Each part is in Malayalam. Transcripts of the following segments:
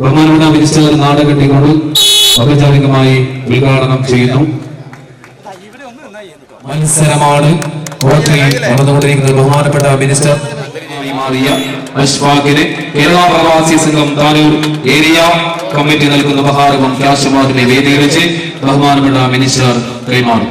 ബഹുമാനപ്പെട്ട മിനിസ്റ്റർ നാടകട്ടിക്കൊണ്ട് ഔപചാരികമായി ഉദ്ഘാടനം ചെയ്യുന്നു. മത്സരമാണ് കോട്ടയിൽ നടന്നുകൊണ്ടിരിക്കുന്നത് ബഹുമാനപ്പെട്ട മിനിസ്റ്റർ മാറിയ അഷ്ഫാഖിന് കേരള പ്രവാസി സംഘം താനൂർ ഏരിയ കമ്മിറ്റി നൽകുന്ന ഉപഹാരവും ക്യാഷ് അവാർഡിനെ വേദിയിൽ വെച്ച് ബഹുമാനപ്പെട്ട മിനിസ്റ്റർ കൈമാറും.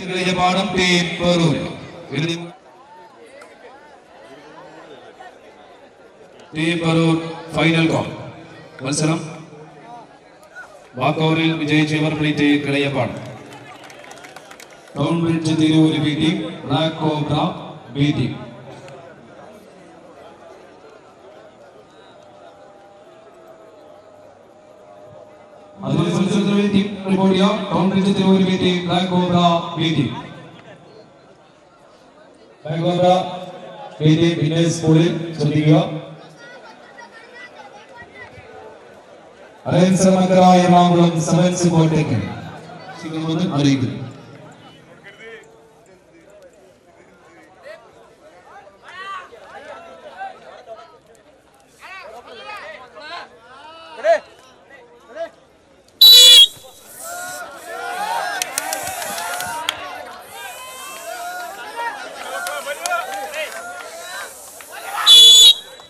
മത്സരിക്കുക പാഠം പേപ്പറും പേപ്പറൂർ ഫൈനൽ ഗോൾ മത്സരം. വാക്കോറിൽ വിജയിച്ചവർ plate കിളയപ്പാട് town bridge Tirur B team black cobra B team. അതുപോലെ മത്സരത്തിന് team town bridge B team black cobra B team black cobra B team winners സ്കൂളിൽ ശ്രദ്ധിക്കുക. അലയൻസ് എറണാകുളം സെവൻസ് അറിയിക്കുന്നു.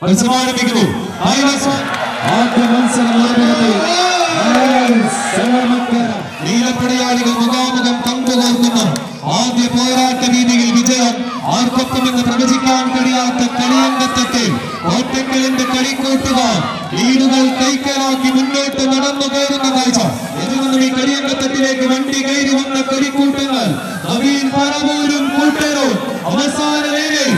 മത്സരം ആരംഭിക്കുന്നു. ആദ്യ മത്സരം. നീലപ്പടയാളികൾ മുഖാമുഖം പങ്കുകോർക്കുന്ന. ആദ്യ പോരാട്ട രീതിയിൽ വിജയം ആർക്കൊപ്പമെന്ന് പ്രവചിക്കാൻ കഴിയാത്ത കളിയംഗത്വത്തിൽ കോട്ടക്കലിന്റെ കളിക്കൂട്ടുകാർ ലീഡുകൾ കൈക്കലാക്കി മുന്നോട്ട് നടന്നു കയറുന്ന കാഴ്ച. എതിർന്നും ഈ കളിയംഗത്വത്തിലേക്ക് വണ്ടി കയറി വന്ന കളിക്കൂട്ടങ്ങൾ. നവീൻ പരവൂരും കൂട്ടരും അവസാന വേളയിൽ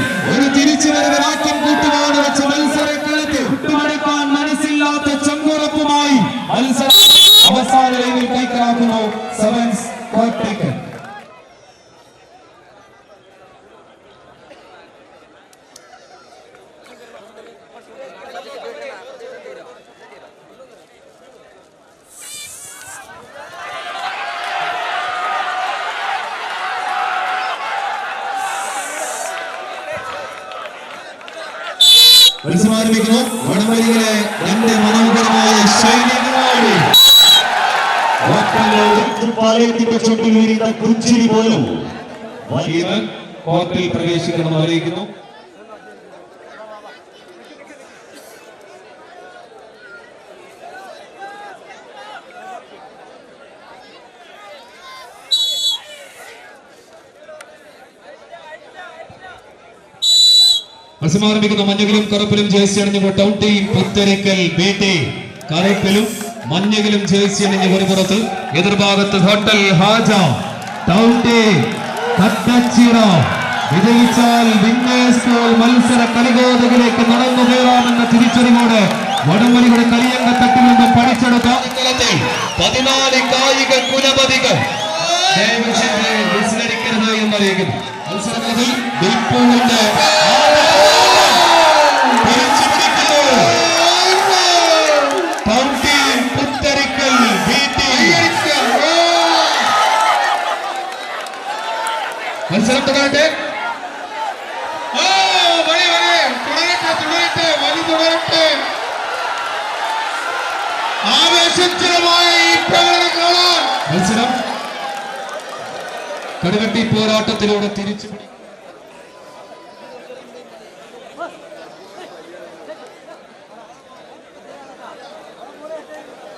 മത്സരം ആരംഭിക്കുന്നു രണ്ട് മനോഹരമായ കോർട്ടിൽ പ്രവേശിക്കണം അറിയിക്കുന്നു മത്സരം ആരംഭിക്കുന്നു മഞ്ഞകിലും കറുപ്പിലും ജേഴ്സി അണിഞ്ഞ് town team Putharikkal B team കറുപ്പിലും മഞ്ഞകിലും ജേഴ്സി അണിഞ്ഞ് ഒരു പുറത്ത്. എതിർഭാഗത്ത് ഹോട്ടൽ ഹാജ. ടൗൺ ടീം വിജയിച്ചാൽ മത്സര കളികോതകിലേക്ക് നടന്നു കയറാമെന്ന തിരിച്ചറിവോടെ വടംവലിയുടെ കളിയങ്കത്തട്ടിൽ നിന്നും പഠിച്ചെടുത്ത പതിനാല് തുടരട്ടെ ഓ വലി വലി തുടരട്ടെ തുടരട്ടെ വലി തുടരട്ടെ ആവേശജനമായ ഈ പ്രകടനം കാണാൻ. മത്സരം കടുകട്ടി പോരാട്ടത്തിലൂടെ തിരിച്ചു പിടിക്കും